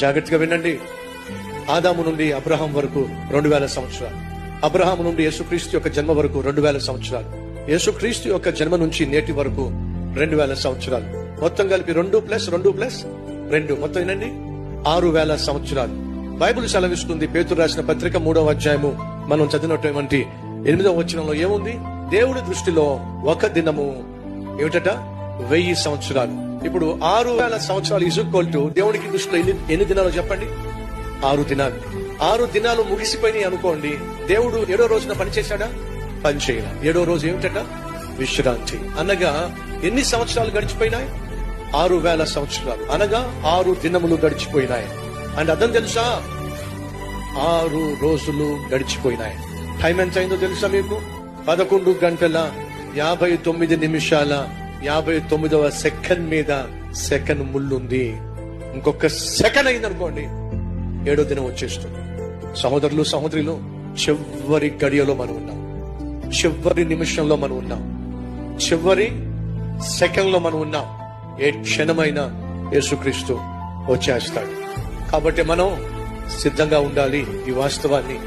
జాగ్రత్తగా వినండి. ఆదాము నుండి అబ్రహాం వరకు రెండు వేల సంవత్సరాలు. అబ్రహాం నుండి యేసుక్రీస్తు యొక్క జన్మ వరకు రెండు వేల సంవత్సరాలు. యేసుక్రీస్తు యొక్క జన్మ నుంచి నేటి వరకు రెండు వేల సంవత్సరాలు. మొత్తం కలిపి రెండు ప్లస్ రెండు ప్లస్ రెండు. మొత్తం వినండి. ఆరు వేల సంవత్సరాలు. బైబిల్ సెలవిస్తుంది. పేతురు రాసిన పత్రిక మూడవ అధ్యాయము. మనం చదివినటువంటి ఎనిమిదవ వచనంలో ఏముంది? దేవుడి దృష్టిలో ఒక దినము. ఏమిటట? వెయ్యి సంవత్సరాలు. ఇప్పుడు ఆరు వేల సంవత్సరాలు ఈక్వల్ టు దేవునికి దృష్టిలో ఎన్ని ఎన్ని దినాలు చెప్పండి? ఆరు దినాలు. ఆరు దినాలు ముగిసిపోయినాయి అనుకోండి దేవుడు ఏడో రోజున పనిచేశాడా పనిచేయడా ఏడో రోజు ఏమిటట? విశ్రాంతి. అనగా ఎన్ని సంవత్సరాలు గడిచిపోయినాయి? ఆరు వేల సంవత్సరాలు. అనగా ఆరు దినములు గడిచిపోయినాయి. అండ్ అర్థం తెలుసా? ఆరు రోజులు గడిచిపోయినాయి. టైం ఎంత అయిందో తెలుసా మీకు? పదకొండు గంటల యాభై తొమ్మిది నిమిషాల యాభై తొమ్మిదవ సెకండ్ మీద సెకండ్ ముళ్ళుంది. ఇంకొక సెకండ్ అయింది అనుకోండి ఏడో దినం వచ్చేస్తుంది. సహోదరులు సహోదరులు చివరి గడియలో మనం ఉన్నాం. చివరి నిమిషంలో మనం ఉన్నాం. చివరి సెకండ్లో మనం ఉన్నాం. ఏ క్షణమైనా యేసుక్రీస్తు వచ్చేస్తాడు. కాబట్టి మనం సిద్ధంగా ఉండాలి ఈ వాస్తవాన్ని.